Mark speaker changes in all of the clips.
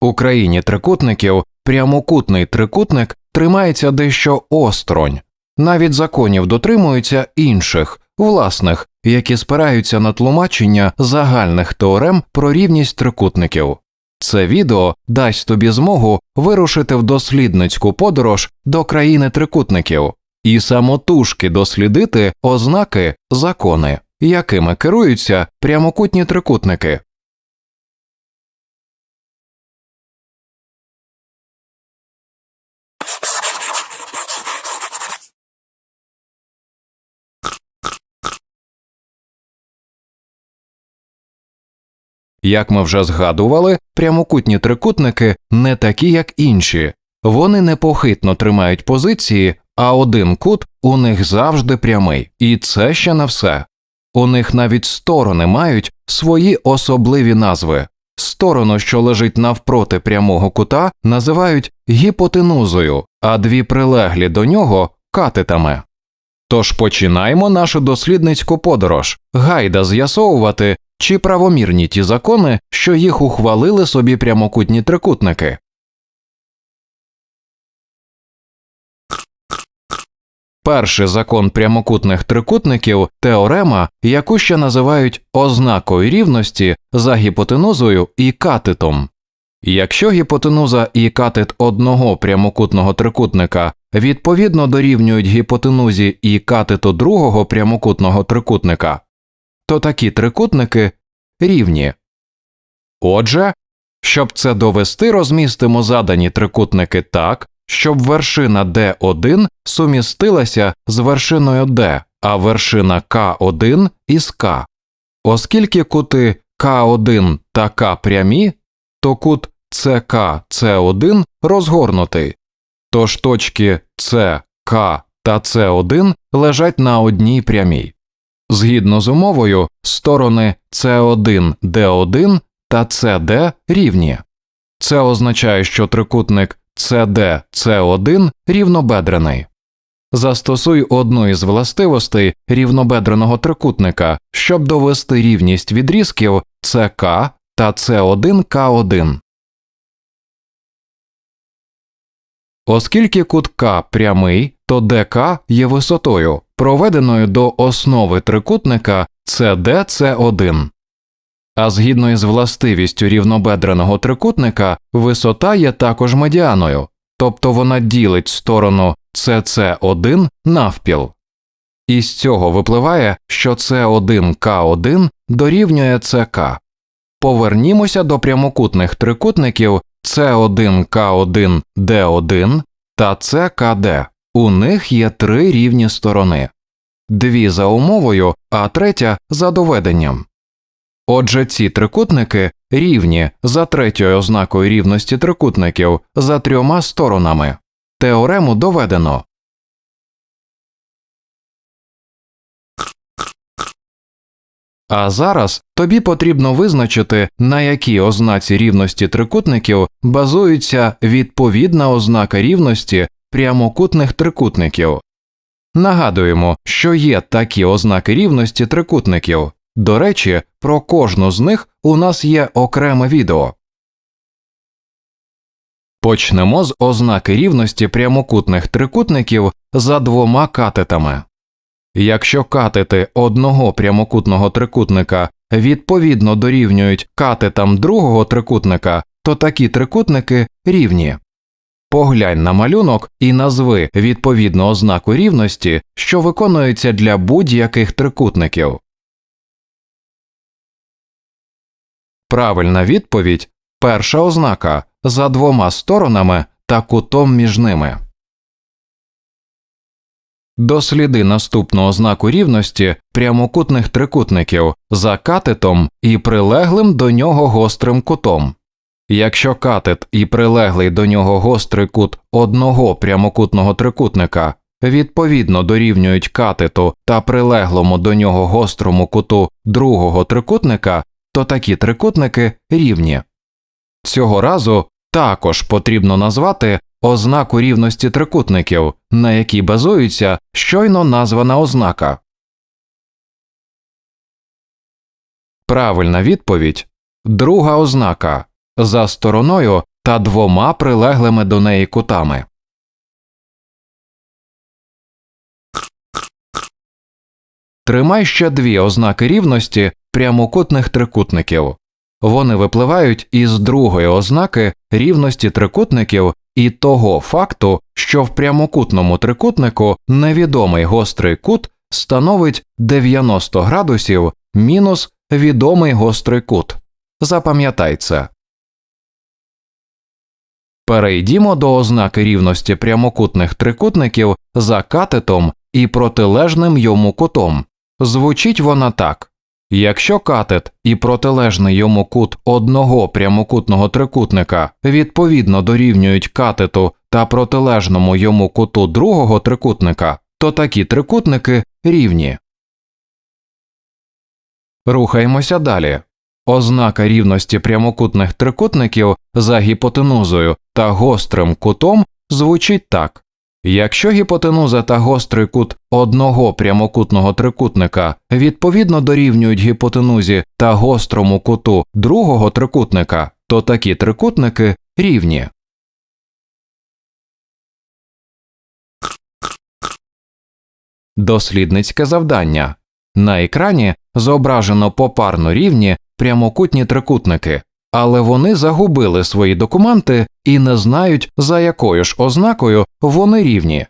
Speaker 1: У країні трикутників прямокутний трикутник тримається дещо осторонь, навіть законів дотримуються інших, власних, які спираються на тлумачення загальних теорем про рівність трикутників. Це відео дасть тобі змогу вирушити в дослідницьку подорож до країни трикутників і самотужки дослідити ознаки закони, якими керуються прямокутні трикутники. Як ми вже згадували, прямокутні трикутники не такі, як інші, вони непохитно тримають позиції, а один кут у них завжди прямий, і це ще не все. У них навіть сторони мають свої особливі назви. Сторону, що лежить навпроти прямого кута, називають гіпотенузою, а дві прилеглі до нього катетами. Тож починаємо нашу дослідницьку подорож, гайда з'ясовувати, чи правомірні ті закони, що їх ухвалили собі прямокутні трикутники. Перший закон прямокутних трикутників теорема, яку ще називають ознакою рівності за гіпотенузою і катетом. Якщо гіпотенуза і катет одного прямокутного трикутника відповідно дорівнюють гіпотенузі і катету другого прямокутного трикутника, то такі трикутники рівні. Отже, щоб це довести, розмістимо задані трикутники так, щоб вершина D1 сумістилася з вершиною D, а вершина К1 із К. Оскільки кути К1 та К прямі, то кут СК С1 розгорнутий, тож точки С, К та С1 лежать на одній прямій. Згідно з умовою, сторони С1, Д1 та СД рівні. Це означає, що трикутник CD C1 рівнобедрений. Застосуй одну із властивостей рівнобедреного трикутника, щоб довести рівність відрізків СК та С1К1. Оскільки кут К прямий, то ДК є висотою, проведеною до основи трикутника CDC1. А згідно із властивістю рівнобедреного трикутника, висота є також медіаною, тобто вона ділить сторону CC1 навпіл. Із цього випливає, що С1К1 дорівнює ЦК. Повернімося до прямокутних трикутників С1К1 Д1 та ЦКД. У них є три рівні сторони дві за умовою, а третя за доведенням. Отже, ці трикутники рівні за третьою ознакою рівності трикутників за трьома сторонами. Теорему доведено. А зараз тобі потрібно визначити, на якій ознаці рівності трикутників базується відповідна ознака рівності прямокутних трикутників. Нагадуємо, що є такі ознаки рівності трикутників. До речі, про кожну з них у нас є окреме відео. Почнемо з ознаки рівності прямокутних трикутників за двома катетами. Якщо катети одного прямокутного трикутника відповідно дорівнюють катетам другого трикутника, то такі трикутники рівні. Поглянь на малюнок і назви відповідну ознаку рівності, що виконується для будь-яких трикутників. Правильна відповідь перша ознака за двома сторонами та кутом між ними. Досліди наступну ознаку рівності прямокутних трикутників за катетом і прилеглим до нього гострим кутом. Якщо катет і прилеглий до нього гострий кут одного прямокутного трикутника відповідно дорівнюють катету та прилеглому до нього гострому куту другого трикутника, то такі трикутники рівні. Цього разу також потрібно назвати ознаку рівності трикутників, на якій базується щойно названа ознака. Правильна відповідь друга ознака за стороною та двома прилеглими до неї кутами. Тримай ще дві ознаки рівності прямокутних трикутників. Вони випливають із другої ознаки рівності трикутників і того факту, що в прямокутному трикутнику невідомий гострий кут становить 90 градусів мінус відомий гострий кут. Запам'ятай це. Перейдімо до ознаки рівності прямокутних трикутників за катетом і протилежним йому кутом. Звучить вона так. Якщо катет і протилежний йому кут одного прямокутного трикутника відповідно дорівнюють катету та протилежному йому куту другого трикутника, то такі трикутники рівні. Рухаємося далі. Ознака рівності прямокутних трикутників за гіпотенузою та гострим кутом звучить так. Якщо гіпотенуза та гострий кут одного прямокутного трикутника відповідно дорівнюють гіпотенузі та гострому куту другого трикутника, то такі трикутники рівні. Дослідницьке завдання. На екрані зображено попарно рівні прямокутні трикутники, але вони загубили свої документи і не знають, за якою ж ознакою вони рівні.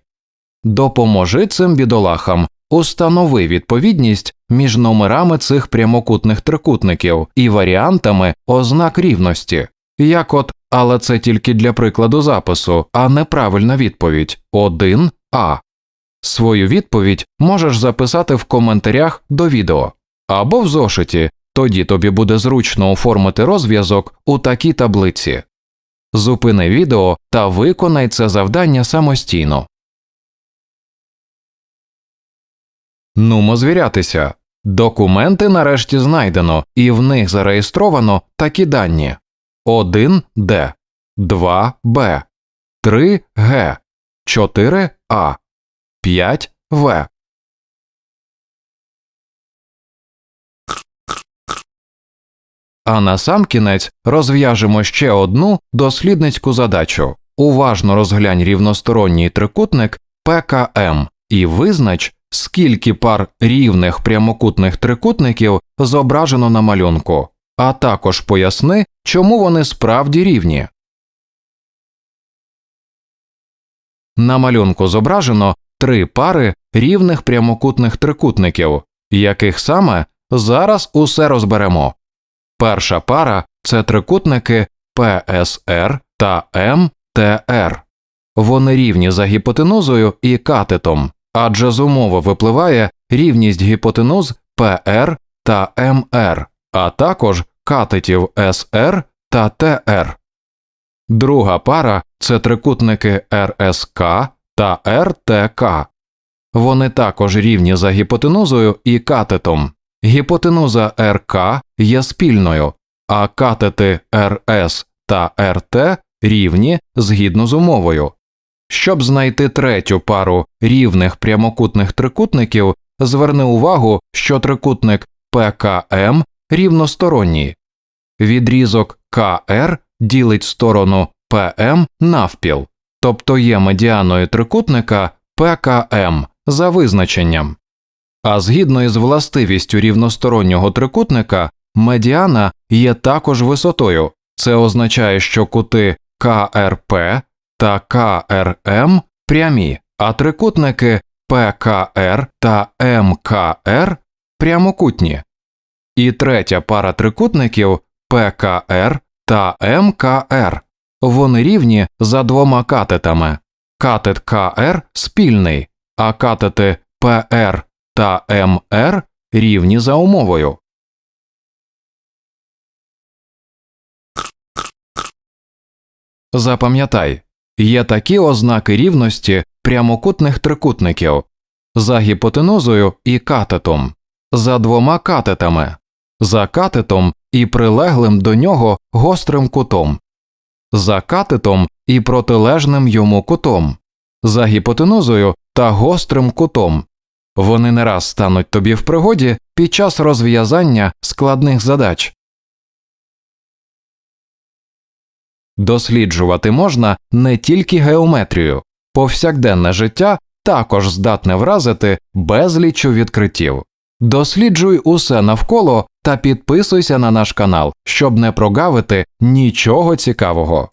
Speaker 1: Допоможи цим бідолахам, установи відповідність між номерами цих прямокутних трикутників і варіантами ознак рівності, як от, але це тільки для прикладу запису, а неправильна відповідь 1А. Свою відповідь можеш записати в коментарях до відео або в зошиті, тоді тобі буде зручно оформити розв'язок у такій таблиці. Зупини відео та виконай це завдання самостійно. Нумо звірятися. Документи нарешті знайдено, і в них зареєстровано такі дані 1Д, 2Б, 3Г, 4А, 5В. А насамкінець розв'яжемо ще одну дослідницьку задачу. Уважно розглянь рівносторонній трикутник ПКМ і визнач, скільки пар рівних прямокутних трикутників зображено на малюнку, а також поясни, чому вони справді рівні. На малюнку зображено три пари рівних прямокутних трикутників, яких саме зараз усе розберемо. Перша пара це трикутники ПСР та МТР. Вони рівні за гіпотенузою і катетом, адже з умови випливає рівність гіпотенуз ПР та МР, а також катетів СР та ТР. Друга пара це трикутники РСК та РТК. Вони також рівні за гіпотенузою і катетом. Гіпотенуза РК є спільною, а катети РС та РТ рівні згідно з умовою. Щоб знайти третю пару рівних прямокутних трикутників, зверни увагу, що трикутник ПКМ рівносторонній. Відрізок КР ділить сторону ПМ навпіл, тобто є медіаною трикутника ПКМ за визначенням. А згідно із властивістю рівностороннього трикутника, медіана є також висотою. Це означає, що кути КРП та КРМ прямі, а трикутники ПКР та МКР прямокутні. І третя пара трикутників ПКР та МКР. Вони рівні за двома катетами. Катет КР спільний, а катети ПР та МР рівні за умовою. Запам'ятай, є такі ознаки рівності прямокутних трикутників за гіпотенузою і катетом, за двома катетами, за катетом і прилеглим до нього гострим кутом, за катетом і протилежним йому кутом, за гіпотенузою та гострим кутом. Вони не раз стануть тобі в пригоді під час розв'язання складних задач. Досліджувати можна не тільки геометрію, повсякденне життя також здатне вразити безлічу відкриттів. Досліджуй усе навколо та підписуйся на наш канал, щоб не прогавити нічого цікавого.